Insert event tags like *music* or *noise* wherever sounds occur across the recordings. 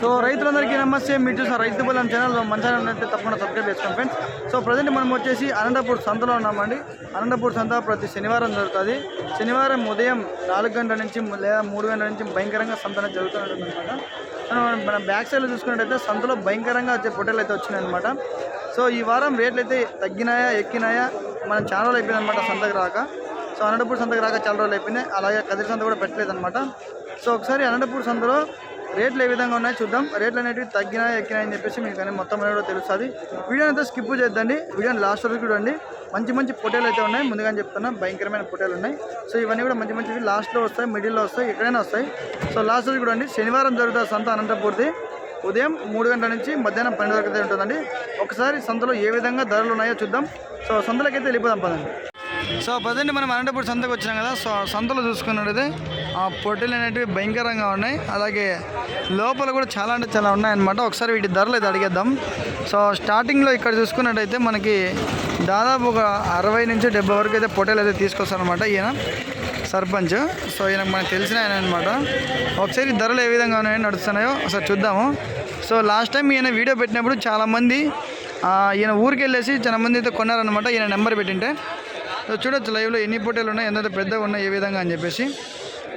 So రైతులందరికీ నమస్తే. మీరు చూసిన రైతు బలం ఛానల్ మంచిగా ఉన్నట్టు తప్పకుండా సబ్స్క్రైబ్ చేసుకోండి ఫ్రెండ్స్ సో ప్రజెంట్ మనం వచ్చేసి అనంతపూర్ సంతలో ఉన్నామండి. అనంతపూర్ సంత ప్రతి శనివారం జరుగుతుంది. శనివారం ఉదయం నాలుగు గంటల నుంచి లేదా మూడు గంటల నుంచి భయంకరంగా సంత జరుగుతూ ఉంటుంది అనమాట మనం మన బ్యాక్ సైడ్లో చూసుకున్నట్టయితే సంతలో భయంకరంగా వచ్చే ఫోటోలు అయితే వచ్చినాయన్నమాట. సో ఈ వారం రేట్లు అయితే తగ్గినాయా ఎక్కినాయా మన ఛానల్ అయిపోయింది అనమాట సంతకు రాక. సో అనంతపూర్ సంతకు రాక చాలా రోజులు అయిపోయినాయి. అలాగే కదిరి సంత కూడా పెట్టలేదు అనమాట సో ఒకసారి అనంతపూర్ సంతలో రేట్లు ఏ విధంగా ఉన్నాయో చూద్దాం. రేట్లు అనేవి తగ్గినా ఎక్కినాయని అని చెప్పేసి మీకు అనేది మొత్తం అనేది కూడా తెలుస్తుంది. వీడియో అయితే స్కిప్ చేద్దండి. వీడియోని లాస్ట్ వరకు చూడండి. మంచి మంచి పొటేలు అయితే ఉన్నాయి. ముందుగానే చెప్తున్నా భయంకరమైన పొటేలు ఉన్నాయి. సో ఇవన్నీ కూడా మంచి మంచివి. లాస్ట్లో వస్తాయి మిడిల్లో వస్తాయి ఎక్కడైనా వస్తాయి. సో లాస్ట్ వరకు చూడండి. శనివారం జరుగుతుంది సంత అనంతపూర్తి. ఉదయం మూడు గంటల నుంచి మధ్యాహ్నం పన్నెండు వరకు అయితే ఉంటుందండి. ఒకసారి సంతలో ఏ విధంగా ధరలు ఉన్నాయో చూద్దాం. సో సంతలకైతే వెళ్ళిపోదాం పదండి. సో ప్రజెంట్ మనం అనంతపూర్ సంతకు వచ్చినాం కదా. సో సంతలో చూసుకున్నట్టయితే ఆ పొట్టెలు అనేటివి భయంకరంగా ఉన్నాయి. అలాగే లోపల కూడా చాలా అంటే చాలా ఉన్నాయన్నమాట. ఒకసారి వీటి ధరలు అయితే అడిగేద్దాం. సో స్టార్టింగ్లో ఇక్కడ చూసుకున్నట్టయితే మనకి దాదాపు ఒక అరవై నుంచి డెబ్బై వరకు అయితే పొట్టెలు అయితే తీసుకొస్తారనమాట ఈయన సర్పంచ్. సో ఈయన మనకు తెలిసిన ఆయన అనమాట ఒకసారి ధరలు ఏ విధంగా ఉన్నాయో నడుస్తున్నాయో ఒకసారి చూద్దాము. సో లాస్ట్ టైం ఈయన వీడియో పెట్టినప్పుడు చాలామంది ఈయన ఊరికి వెళ్ళేసి చాలా మంది అయితే కొన్నారనమాట ఈయన నెంబర్ పెట్టింటే చూడొచ్చు లైవ్లో ఎన్ని పొట్టేలు ఉన్నాయి ఎంత పెద్దగా ఉన్నాయి ఏ విధంగా అని చెప్పేసి.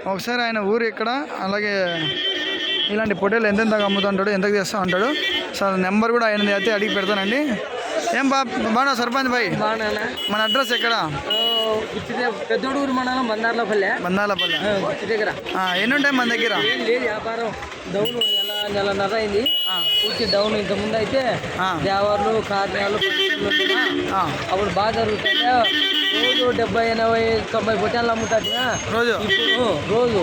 ఒకసారి ఆయన ఊరు ఎక్కడ అలాగే ఇలాంటి పొట్టేలు ఎంతెంత అమ్ముతుంటాడు ఎంతకు చేస్తా ఉంటాడు. సో నెంబర్ కూడా ఆయన అయితే అడిగి పెడతానండి. ఏం బా బాగా సర్పంచ్ బాయ్? మన అడ్రస్ ఎక్కడ? పెద్దోడూరు మండలం బందార్లపల్లె. బందాలపల్లె గుర్తు దగ్గర. ఎన్ని ఉంటాయి మన దగ్గర? వ్యాపారం డౌన్ నెల నెలన్నర అయింది పూర్తి డౌన్ ఇంత ముందు అయితే ఆ. దేవర్లు కార్యాలు అప్పుడు బాగా జరుగుతుండే. రోజు డెబ్బై ఎనభై తొంభై పొట్టాలు అమ్ముతాడు రోజు? ఇప్పుడు రోజు.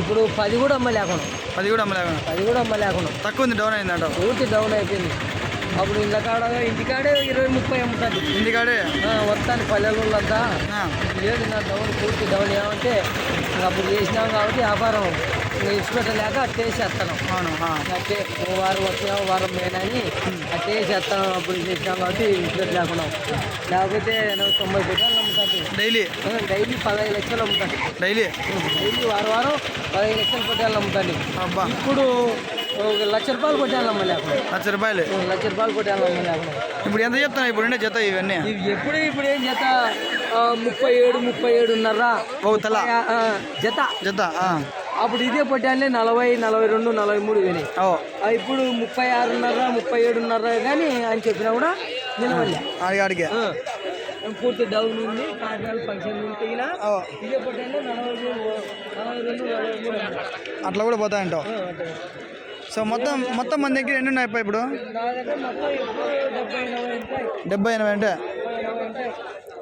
ఇప్పుడు పది కూడా అమ్మలేకుండా అది కూడా అమ్మలేకుండా పది కూడా అమ్మలేకుండా తక్కువ ఉంది డౌన్ అయిందంట. పూర్తి డౌన్ అయిపోయింది. అప్పుడు ఇళ్ళ కాడ ఇంటికాడే ఇరవై ముప్పై అమ్ముతాడు ఇంటికాడే? వస్తాను పల్లెలూళ్ళంతా. లేదు నా డౌన్ పూర్తి డౌన్ ఏమంటే అప్పుడు చేసినాం కాబట్టి వ్యాపారం ఇంకా ఇచ్చిపెట్టలేక అట్టేసేస్తాను అవును అట్టే ఓ వారం వచ్చినాం వారం పోయినని అట్టేసేస్తాను అప్పుడు చేసినాం కాబట్టి ఇచ్చిపెట్ట లేకుండా లేకపోతే తొంభై పెట్టాలి డైలీ? డైలీ పదహైదు లక్షలు అమ్ముతాను. డైలీ? డైలీ వారం వారం పదహైదు లక్షలు పెట్టాలి అమ్ముతాను. అబ్బా. ఇప్పుడు ఒక లక్ష రూపాయలు కొట్టాలి అమ్మ లేకుండా లక్ష రూపాయలు? లక్ష రూపాయలు కొట్టాలి అమ్మ లేకుండా ఇప్పుడు ఎంత చెప్తున్నావు? ఇప్పుడు జత ఇవన్నీ? ఇవి ఎప్పుడు ఇప్పుడు ఏం జత? ముప్పై ఏడు ముప్పై ఏడున్నర. తల. జత. జత అప్పుడు ఇదే పొట్టాలే నలభై నలభై రెండు నలభై మూడు ఓ. ఇప్పుడు ముప్పై ఆరున్నర ముప్పై ఏడున్నర కానీ అని చెప్పినా కూడా నిలవలే. అడిగి అడిగే ఆ. పూర్తి డౌన్ ఉంది కార్యాలు ఫంక్షన్ ఉంటేనా ఓ, ఇదే నలభై రెండు నలభై మూడు. అట్లా కూడా పోతాయంటావు సో మొత్తం మొత్తం మన దగ్గర ఎన్ని ఉన్నాయి అప్ప ఇప్పుడు డెబ్బై ఎనభై అంటే?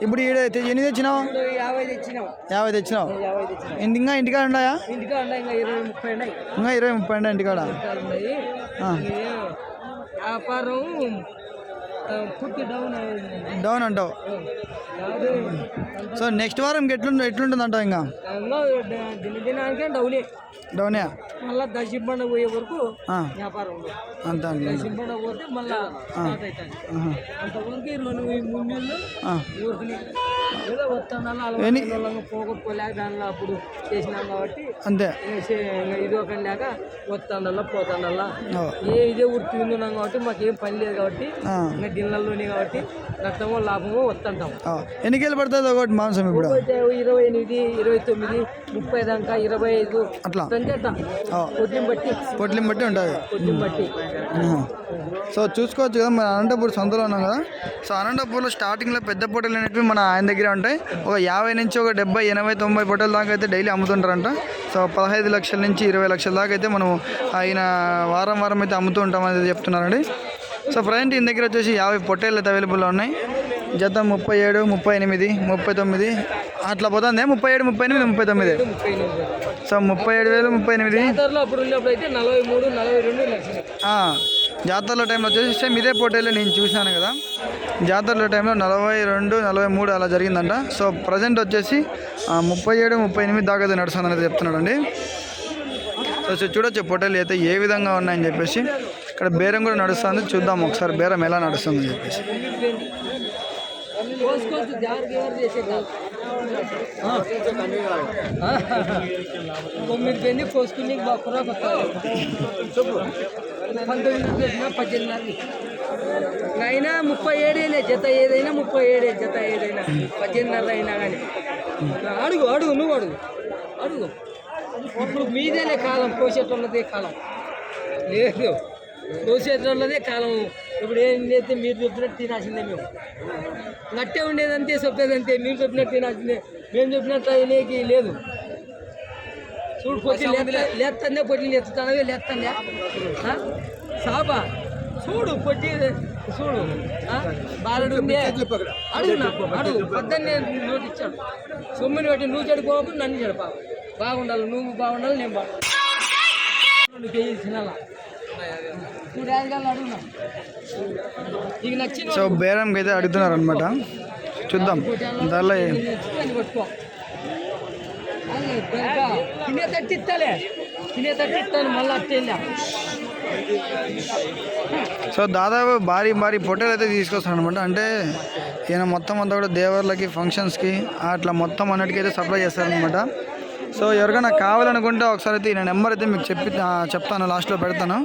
ఇప్పుడు ఎన్ని తెచ్చినావు? యాభై తెచ్చినాం. యాభై తెచ్చినావు? ఇంటి ఇంకా ఇంటికాడ ఉన్నాయా? ఇంకా ఇరవై ముప్పై ఉన్నాయి. ఇంకా ఇరవై ముప్పై ఉన్నాయి ఇంటికాడ. వ్యాపారం డౌన్ అంటావు. సో నెక్స్ట్ వారం ఎట్లుంటుంది ఎట్లుంటుంది అంటావు ఇంకా డౌనే మళ్ళా దశింబండ పోయే వరకు వ్యాపారం అంత అంత. దశింబండ పోతే మళ్ళా. అంతవరకు రెండు మూడు నెలలు పోగొట్టుకోలేక దానిలో అప్పుడు చేసినాం కాబట్టి అంతే. ఇది ఒక లేక వస్తాడల్లా పోతాడల్లా ఓ, ఏ ఇదే కాబట్టి మాకేం పని లేదు కాబట్టి ఇంకా గిన్నెల్లోనే కాబట్టి నష్టమో లాభమో వస్తుంటాం. ఆ. ఎన్ని కేలు పడుతుంది ఒకటి మాంసం ఇప్పుడు? ఇరవై ఎనిమిది ఇరవై తొమ్మిది ముప్పై దాకా ఇరవై ఐదు అట్లా కొద్దిని బట్టి పొట్లిని బట్టి ఉంటుంది బట్టి. సో చూసుకోవచ్చు కదా మన అనంతపూర్ సంతలో ఉన్నాం కదా. సో అనంతపూర్లో స్టార్టింగ్లో పెద్ద పొట్టలు అనేటివి మన ఆయన దగ్గర ఉంటాయి. ఒక యాభై నుంచి ఒక డెబ్బై ఎనభై తొంభై పొట్టల దాకా అయితే డైలీ అమ్ముతుంటారంట. సో పదహైదు లక్షల నుంచి ఇరవై లక్షల దాకా అయితే మనం ఆయన వారం వారం అయితే అమ్ముతూ ఉంటామని చెప్తున్నారండి. సో ప్రజెంట్ ఈయన దగ్గర వచ్చేసి యాభై పొట్టేళ్ళు అయితే అవైలబుల్లో ఉన్నాయి. జత ముప్పై ఏడు ముప్పై ఎనిమిది ముప్పై తొమ్మిది. అట్లా పోతుంది? ముప్పై ఏడు ముప్పై ఎనిమిది ముప్పై తొమ్మిది. సో ముప్పై ఏడు వేలు ముప్పై ఎనిమిది. జాతరలో టైంలో వచ్చేసి సేమ్ ఇదే పోటీలో నేను చూశాను కదా. జాతరల టైంలో నలభై రెండు నలభై మూడు అలా జరిగిందంట. సో ప్రజెంట్ వచ్చేసి ముప్పై ఏడు ముప్పై ఎనిమిది దాకా అయితే నడుస్తుంది అనేది చెప్తున్నాడండి. సో చూడొచ్చు పొట్టేలు అయితే ఏ విధంగా ఉన్నాయని చెప్పేసి. ఇక్కడ బేరం కూడా నడుస్తుంది. చూద్దాం ఒకసారి బేరం ఎలా నడుస్తుంది చెప్పేసి. కోసుకోవచ్చు జాగ్రత్త ఎవరు చేసే తొమ్మిది కోసుకుని చెప్పు. పంతొమ్మిది పెట్టినా పద్దెనిమిది అయినా ముప్పై ఏడేలే జత ఏదైనా ముప్పై ఏడే జత ఏదైనా. పద్దెనిమిది అయినా కానీ. అడుగు అడుగు నువ్వు అడుగు. అడుగు. ఇప్పుడు మీదేలే కాలం కోసేటోళ్ళదే కాలం. లేదు. కోసేటోళ్ళదే కాలం. ఇప్పుడు ఏం చేస్తే మీరు చెప్పినట్టు తినాల్సిందే మేము. నట్టే ఉండేదంతే చెప్పేదంతే. మీరు చెప్పినట్టు తినాల్సిందే. మేము చెప్పినట్టు అయినేకి లేదు. చూడు పొట్టి లేస్తుందే పొట్టి లేస్తున్నావే లేస్తుందే సాబా చూడు పొట్టి చూడు? బాలుడు ఉందే. అడుగు నా అడుగు. పొద్దున్నే నోటి ఇచ్చాడు సొమ్ముని పెట్టి నువ్వు చెడిపోకు నన్ను చెడిపా బాగుండాలి నువ్వు బాగుండాలి నేను బాగుండాలి. తినాలా? సో బేరంకి అయితే అడుగుతున్నారు అనమాట చూద్దాం అట్టేలా సో దాదాపు భారీ భారీ పొట్టేలు అయితే తీసుకొస్తాను అనమాట అంటే ఈయన మొత్తం అంతా కూడా దేవర్లకి ఫంక్షన్స్కి అట్లా మొత్తం అన్నిటికీ అయితే సప్లై చేస్తారనమాట సో ఎవరికైనా కావాలనుకుంటే ఒకసారి అయితే ఈయన నెంబర్ అయితే మీకు చెప్పి చెప్తాను లాస్ట్లో పెడతాను.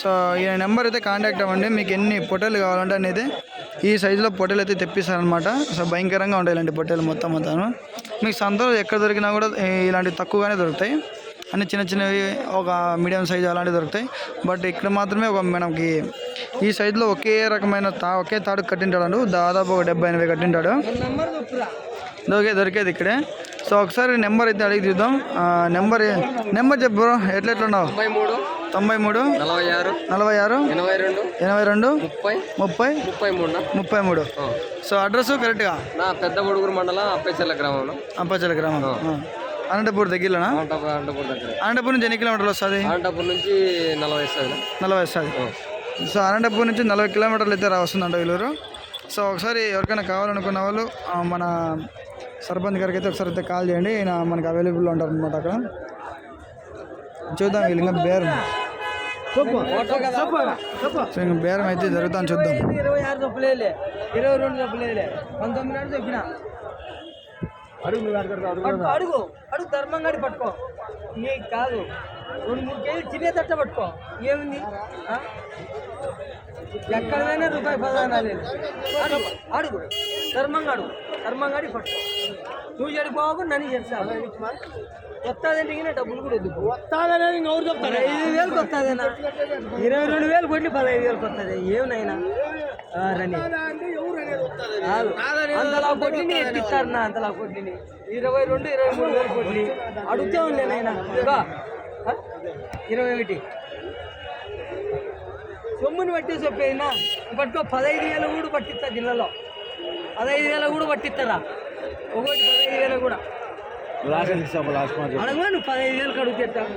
సో ఈయన నెంబర్ అయితే కాంటాక్ట్ అవ్వండి. మీకు ఎన్ని పొట్టేలు కావాలంటే అనేది ఈ సైజులో పొట్టేలు అయితే తెప్పిస్తారనమాట సో భయంకరంగా ఉంటాయి ఇలాంటి పొట్టేలు మొత్తం అంతాను. మీకు సంతలో ఎక్కడ దొరికినా కూడా ఇలాంటి ఇలాంటివి తక్కువగానే దొరుకుతాయి. అన్ని చిన్న చిన్నవి ఒక మీడియం సైజు అలాంటివి దొరుకుతాయి. బట్ ఇక్కడ మాత్రమే ఒక మనకి ఈ సైజులో ఒకే రకమైన తా ఒకే తాడు కట్టింటాడు దాదాపు ఒక డెబ్బై ఎనభై కట్టింటాడు. ఓకే దొరికే దొరికేది ఇక్కడే. సో ఒకసారి నెంబర్ అయితే అడిగి చూద్దాం నెంబర్ నెంబర్ చెప్పు ఎట్లా ఎట్లా ఉన్నావు తొంభై మూడు? మూడు నలభై ఆరు? నలభై ఆరు? ఎనభై రెండు? ఎనభై రెండు? ముప్పై? ముప్పై? ముప్పై మూడున? ముప్పై మూడు. సో అడ్రస్ కరెక్ట్గా? నా పెద్ద గొడుగురు మండలం అప్పేచల్ల గ్రామంలో అంపచల గ్రామం. అనంతపూర్ దగ్గరలోనా? అనంతపురం దగ్గర. అనంతపూర్ నుంచి ఎన్ని కిలోమీటర్లు వస్తుంది? అనంతపురం నుంచి నలభై వస్తుంది. నలభై వస్తుంది. సో అనంతపూర్ నుంచి నలభై కిలోమీటర్లు అయితే రా వస్తుందంట వీళ్ళూరు. సో ఒకసారి ఎవరికైనా కావాలనుకున్న వాళ్ళు మన సర్పంచ్ గారికి అయితే ఒకసారి అయితే కాల్ చేయండి. ఈయన మనకి అవైలబుల్ ఉంటారు అనమాట అక్కడ. చూద్దాం వీళ్ళు ఇంకా బేరం సో ఇంకా బేరం అయితే జరుగుతాను చూద్దాం. ఇరవై ఆరు చొప్పులేలే ఇరవై రెండు చొప్పులేలే పంతొమ్మిది నాడు చెప్పిన. పట్టుకో, అడుగు అడుగు ధర్మంగాడి పట్టుకో. నీకు కాదు. రెండు మూడు కేజీలు తినేదట్ట పట్టుకో. ఏముంది? ఆ? ఎక్కడ పోయినా రూపాయి పదహారు అడుగు అడుగు. ధర్మంగా అడుగు. ధర్మంగాడి పట్టుకో నువ్వు చెడిపోకు నన్ను చేస్తావు వస్తాదంటే డబ్బులు కూడా వద్దు వస్తాదనేది ఎవరు చెప్తారు? ఐదు వేలకు వస్తుందేనా ఇరవై రెండు వేలు కొట్టి పదహైదు వేలకు వస్తుంది ఏమినైనా రని. అంతలా కొట్టిని ఎత్తిస్తారు నా అంతలా కొట్టిని. ఇరవై రెండు ఇరవై మూడు వేలు కొట్టి అడుగుతే ఇదిగో, ఆ? ఇరవై ఒకటి. సొమ్ముని పట్టి చెప్పేనా పట్టుకో పదహైదు వేలు కూడా పట్టిస్తా జిల్లాలో. పదహైదు వేలు కూడా పట్టిస్తారా? ఒకటి పదహైదు వేలు కూడా. అడగమా నువ్వు పదహైదు వేలకు అడుగుతాను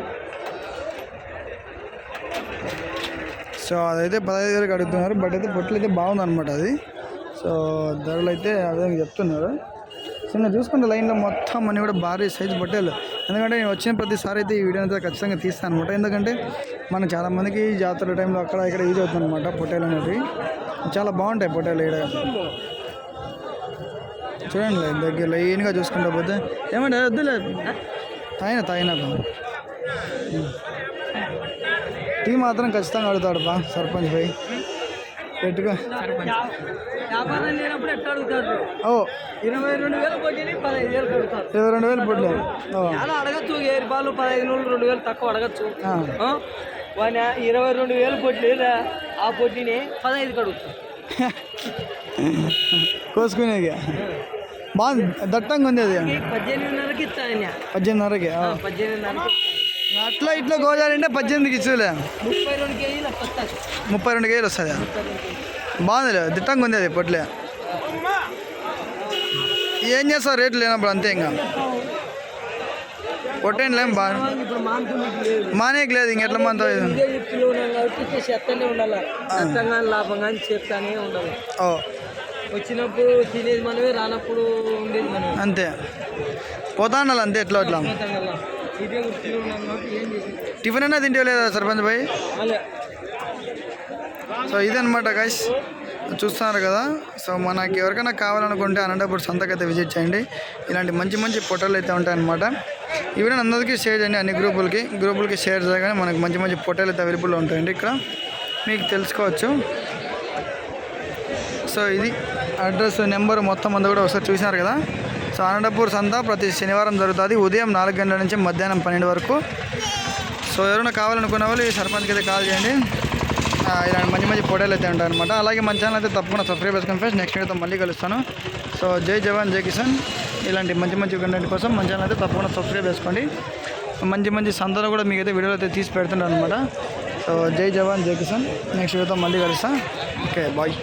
సో అదైతే పదహైదు వేలకు అడుగుతున్నారు బట్ అయితే పొట్లు అయితే బాగుందన్నమాట అది. సో ధరలు అయితే అదే చెప్తున్నారు. సో నేను చూసుకుంటే లైన్లో మొత్తం అన్ని కూడా భారీ సైజు పొట్టేలు ఎందుకంటే నేను వచ్చిన ప్రతిసారి అయితే ఈ వీడియో అయితే ఖచ్చితంగా తీస్తాను అనమాట ఎందుకంటే మనం చాలామందికి జాతర టైంలో అక్కడ ఇక్కడ యూజ్ అవుతుంది అనమాట పొట్టేలు అనేవి. చాలా బాగుంటాయి పొట్టేలు ఇక్కడ చూడండి దగ్గర లైన్గా చూసుకుంటా పోతే. ఏమంటే వద్దులే. తాయినా తాయినా టీ మాత్రం ఖచ్చితంగా అడుగుతాడు బా సర్పంచ్ పోయి. పెట్టుకో. ఓ. ఇరవై రెండు వేలు కొట్టి పదహైదు వేలు కడుగుతారు ఇరవై రెండు వేలు పొట్లు ఓ. చాలా అడగచ్చు ఏ రూపాయలు పదహైదు నూరు రెండు వేలు తక్కువ అడగచ్చు? వాని ఇరవై రెండు వేలు పొట్టి ఆ పొట్టిని పదహైదు కడుగుతారు *laughs* కోసుకునేది. బాగుంది. దట్టంగా ఉంది అది. పద్దెనిమిదిన్నరకి ఇస్తాను పద్దెనిమిదిన్నరకి. పద్దెనిమిదిన్నరకి అట్లా ఇట్లా గోజాలంటే పద్దెనిమిదికి ఇచ్చేలే ముప్పై రెండు కేజీలు వస్తుంది ముప్పై రెండు కేజీలు వస్తుంది బాగుందిలే దిట్టంగా ఉంది అది పొట్లే. ఏం చేస్తావు? రేట్లు లేనప్పుడు అంతే ఇంకా. పొట్టేంలేం బాగా మానేకి లేదు ఇంకెట్లా మనతో ఓ. వచ్చినప్పుడు తినేది మనమే రానప్పుడు ఉండేది అంతే. పోతా ఉండాలి అంతే ఎట్లా అట్లా టిఫిన్ అయినా తింటే లేదా సర్పంచ్ భాయ్ సో ఇదనమాట గైస్ చూస్తున్నారు కదా. సో మనకి ఎవరికైనా కావాలనుకుంటే అనంతపూర్ సంతకైతే విజిట్ చేయండి. ఇలాంటి మంచి మంచి పొట్టలు అయితే ఉంటాయన్నమాట. వీడియో అందరికీ షేర్ చేయండి అన్ని గ్రూపులకి. గ్రూపులకి షేర్ చేయగానే మనకు మంచి మంచి ఫోటోలు అయితే అవైలబుల్లో ఉంటాయండి ఇక్కడ. మీకు తెలుసుకోవచ్చు. సో ఇది అడ్రస్ నెంబర్ మొత్తం అంతా కూడా ఒకసారి చూసినారు కదా. సో అనంతపూర్ సంత ప్రతి శనివారం జరుగుతుంది. ఉదయం నాలుగు గంటల నుంచి మధ్యాహ్నం పన్నెండు వరకు. సో ఎవరైనా కావాలనుకున్న వాళ్ళు ఈ సర్పంచ్కి అయితే కాల్ చేయండి. ఇలాంటి మంచి మంచి ఫోటోలు అయితే ఉంటాయి అనమాట అలాగే మన ఛానల్ అయితే తప్పకుండా సబ్స్క్రైబ్ చేసుకుని ఫ్రెండ్స్ నెక్స్ట్ వీడియోతో మళ్ళీ కలుస్తాను. సో జై జవాన్ జై కిసాన్. ఇలాంటి మంచి మంచి కంటెంట్ కోసం మన ఛానల్ అయితే తప్పకుండా సబ్స్క్రైబ్ చేసుకోండి. మంచి మంచి సంతలో కూడా మీకైతే వీడియోలు అయితే తీసి పెడుతుంటాను అనమాట సో జై జవాన్ జై కిసాన్. నెక్స్ట్ వీడియోతో మళ్ళీ కలుస్తాను ఓకే బాయ్